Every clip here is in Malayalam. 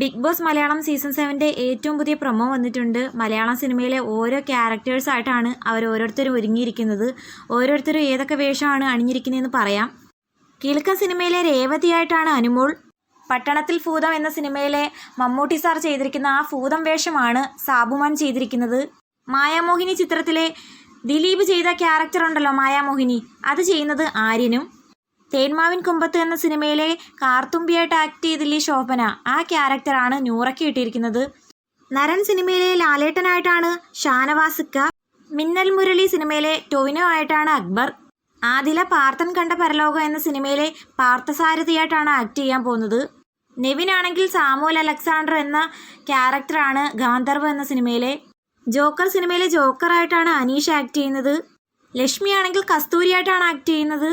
ബിഗ് ബോസ് മലയാളം സീസൺ സെവന്റെ ഏറ്റവും പുതിയ പ്രൊമോ വന്നിട്ടുണ്ട്. മലയാളം സിനിമയിലെ ഓരോ ക്യാരക്ടേഴ്സ് ആയിട്ടാണ് അവർ ഓരോരുത്തരും ഒരുങ്ങിയിരിക്കുന്നത്. ഓരോരുത്തരും ഏതൊക്കെ വേഷമാണ് അണിഞ്ഞിരിക്കുന്നതെന്ന് പറയാം. കിലുക്കൻ സിനിമയിലെ രേവതിയായിട്ടാണ് അനുമോൾ. പട്ടണത്തിൽ ഭൂതം എന്ന സിനിമയിലെ മമ്മൂട്ടി സാർ ചെയ്തിരിക്കുന്ന ആ ഭൂതം വേഷമാണ് സാബുമാൻ ചെയ്തിരിക്കുന്നത്. മായാമോഹിനി ചിത്രത്തിലെ ദിലീപ് ചെയ്ത ക്യാരക്ടർ ഉണ്ടല്ലോ മായാമോഹിനി. അത് ചെയ്യുന്നത് ആര്യനും. തേന്മാവിൻ കുമ്പത്ത് എന്ന സിനിമയിലെ കാർത്തുമ്പിയായിട്ട് ആക്ട് ചെയ്തില്ലേ ശോഭന. ആ ക്യാരക്ടറാണ് നൂറയ്ക്ക് കിട്ടിയിരിക്കുന്നത്. നരൻ സിനിമയിലെ ലാലേട്ടനായിട്ടാണ് ഷാനവാസിക്ക. മിന്നൽ മുരളി സിനിമയിലെ ടൊവിനോ ആയിട്ടാണ് അക്ബർ. ആദില പാർത്ഥൻ കണ്ട പരലോകം എന്ന സിനിമയിലെ പാർത്ഥസാരഥിയായിട്ടാണ് ആക്ട് ചെയ്യാൻ പോകുന്നത്. നെവിൻ ആണെങ്കിൽ സാമുവൽ അലക്സാണ്ടർ എന്ന ക്യാരക്ടറാണ് ഗാന്ധർവ് എന്ന സിനിമയിലെ. ജോക്കർ സിനിമയിലെ ജോക്കറായിട്ടാണ് അനീഷ് ആക്ട് ചെയ്യുന്നത്. ലക്ഷ്മി ആണെങ്കിൽ കസ്തൂരിയായിട്ടാണ് ആക്ട് ചെയ്യുന്നത്.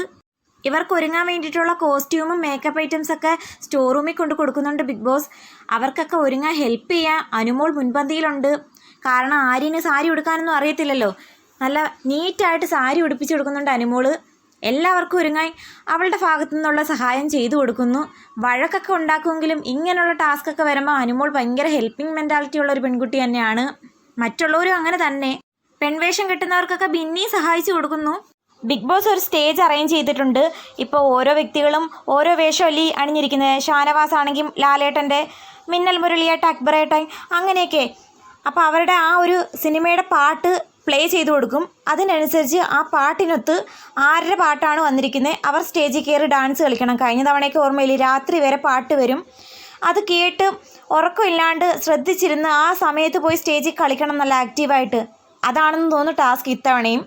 ഇവർക്ക് ഒരുങ്ങാൻ വേണ്ടിയിട്ടുള്ള കോസ്റ്റ്യൂമും മേക്കപ്പ് ഐറ്റംസൊക്കെ സ്റ്റോർ റൂമിൽ കൊണ്ട് കൊടുക്കുന്നുണ്ട് ബിഗ് ബോസ് അവർക്കൊക്കെ ഒരുങ്ങാൻ ഹെൽപ്പ് ചെയ്യാൻ അനുമോൾ മുൻപന്തിയിലുണ്ട്. കാരണം ആര്യന് സാരി ഉടുക്കാനൊന്നും അറിയത്തില്ലല്ലോ. നല്ല നീറ്റായിട്ട് സാരി ഉടുപ്പിച്ച് കൊടുക്കുന്നുണ്ട് അനുമോൾ. എല്ലാവർക്കും ഒരുങ്ങായി അവളുടെ ഭാഗത്തു നിന്നുള്ള സഹായം ചെയ്തു കൊടുക്കുന്നു. വഴക്കൊക്കെ ഉണ്ടാക്കുമെങ്കിലും ഇങ്ങനെയുള്ള ടാസ്കൊക്കെ വരുമ്പോൾ അനുമോൾ ഭയങ്കര ഹെൽപ്പിംഗ് മെന്റാലിറ്റി ഉള്ള ഒരു പെൺകുട്ടി തന്നെയാണ്. മറ്റുള്ളവരും അങ്ങനെ തന്നെ. പെൺവേഷം കെട്ടുന്നവർക്കൊക്കെ ബിന്നി സഹായിച്ചു കൊടുക്കുന്നു. ബിഗ് ബോസ് ഒരു സ്റ്റേജ് അറേഞ്ച് ചെയ്തിട്ടുണ്ട്. ഇപ്പോൾ ഓരോ വ്യക്തികളും ഓരോ വേഷമല്ലി അണിഞ്ഞിരിക്കുന്നത് ഷാനവാസ് ആണെങ്കിൽ ലാലേട്ടന്റെ മിന്നൽ മുരളിയേട്ട അക്ബറേട്ടൻ അങ്ങനെയൊക്കെ. അപ്പോൾ അവരുടെ ആ ഒരു സിനിമയുടെ പാട്ട് പ്ലേ ചെയ്ത് കൊടുക്കും. അതിനനുസരിച്ച് ആ പാട്ടിനൊത്ത് ആരുടെ പാട്ടാണ് വന്നിരിക്കുന്നത്. അവർ സ്റ്റേജിൽ കയറി ഡാൻസ് കളിക്കണം. കഴിഞ്ഞ തവണയൊക്കെ ഓർമ്മയില്ല രാത്രി വരെ പാട്ട് വരും. അത് കേട്ട് ഉറക്കമില്ലാണ്ട് ശ്രദ്ധിച്ചിരുന്ന് ആ സമയത്ത് പോയി സ്റ്റേജിൽ കളിക്കണം നല്ല ആക്റ്റീവായിട്ട് അതാണെന്ന് തോന്നുന്നു ടാസ്ക് ഇത്തവണയും.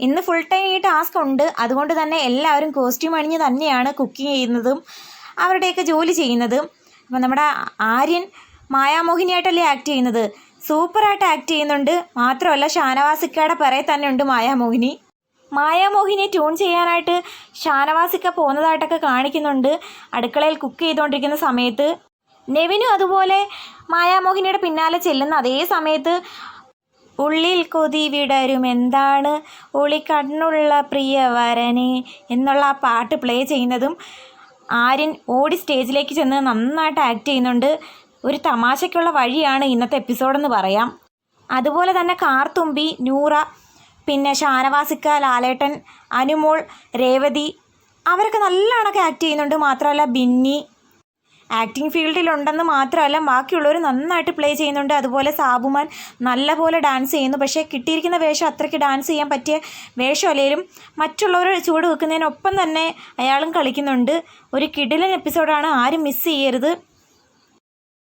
ഇന്ന് ഫുൾ ടൈം ഈ ടാസ്ക് ഉണ്ട്. അതുകൊണ്ട് തന്നെ എല്ലാവരും കോസ്റ്റ്യൂം അണിഞ്ഞ് തന്നെയാണ് കുക്കിംഗ് ചെയ്യുന്നതും അവരുടെയൊക്കെ ജോലി ചെയ്യുന്നതും. അപ്പം നമ്മുടെ ആര്യൻ മായാമോഹിനിയായിട്ടല്ലേ ആക്ട് ചെയ്യുന്നത്? സൂപ്പറായിട്ട് ആക്ട് ചെയ്യുന്നുണ്ട്. മാത്രമല്ല ഷാനവാസിക്കയുടെ പറയെ തന്നെ ഉണ്ട് മായാമോഹിനി. മായാമോഹിനി ട്യൂൺ ചെയ്യാനായിട്ട് ഷാനവാസിക്ക പോകുന്നതായിട്ടൊക്കെ കാണിക്കുന്നുണ്ട്. അടുക്കളയിൽ കുക്ക് ചെയ്തുകൊണ്ടിരിക്കുന്ന സമയത്ത്. നെവിനും അതുപോലെ മായാമോഹിനിയുടെ പിന്നാലെ ചെല്ലുന്ന അതേ സമയത്ത് ഉള്ളിൽ കൊതി വിടരും. എന്താണ്? ഉളി കണ്ണുള്ള പ്രിയവരനെ എന്നുള്ള ആ പാട്ട് പ്ലേ ചെയ്യുന്നതും ആര്യൻ ഓടി സ്റ്റേജിലേക്ക് ചെന്ന് നന്നായിട്ട് ആക്ട് ചെയ്യുന്നുണ്ട്. ഒരു തമാശയ്ക്കുള്ള വഴിയാണ് ഇന്നത്തെ എപ്പിസോഡെന്ന് പറയാം. അതുപോലെ തന്നെ കാർത്തുമ്പി നൂറ പിന്നെ ഷാനവാസിക്ക ലാലേട്ടൻ അനുമോൾ രേവതി അവരൊക്കെ നല്ലവണ്ണമൊക്കെ ആക്ട് ചെയ്യുന്നുണ്ട്. മാത്രമല്ല ബിന്നി ആക്ടിങ് ഫീൽഡിലുണ്ടെന്ന് മാത്രമല്ല ബാക്കിയുള്ളവർ നന്നായിട്ട് പ്ലേ ചെയ്യുന്നുണ്ട്. അതുപോലെ സാബുമാൻ നല്ലപോലെ ഡാൻസ് ചെയ്യുന്നു. പക്ഷേ കിട്ടിയിരിക്കുന്ന വേഷം അത്രയ്ക്ക് ഡാൻസ് ചെയ്യാൻ പറ്റിയ വേഷമല്ലേലും മറ്റുള്ളവർ ചൂട് വെക്കുന്നതിനൊപ്പം തന്നെ അയാളും കളിക്കുന്നുണ്ട്. ഒരു കിടിലൻ എപ്പിസോഡാണ് ആരും മിസ് ചെയ്യരുത്.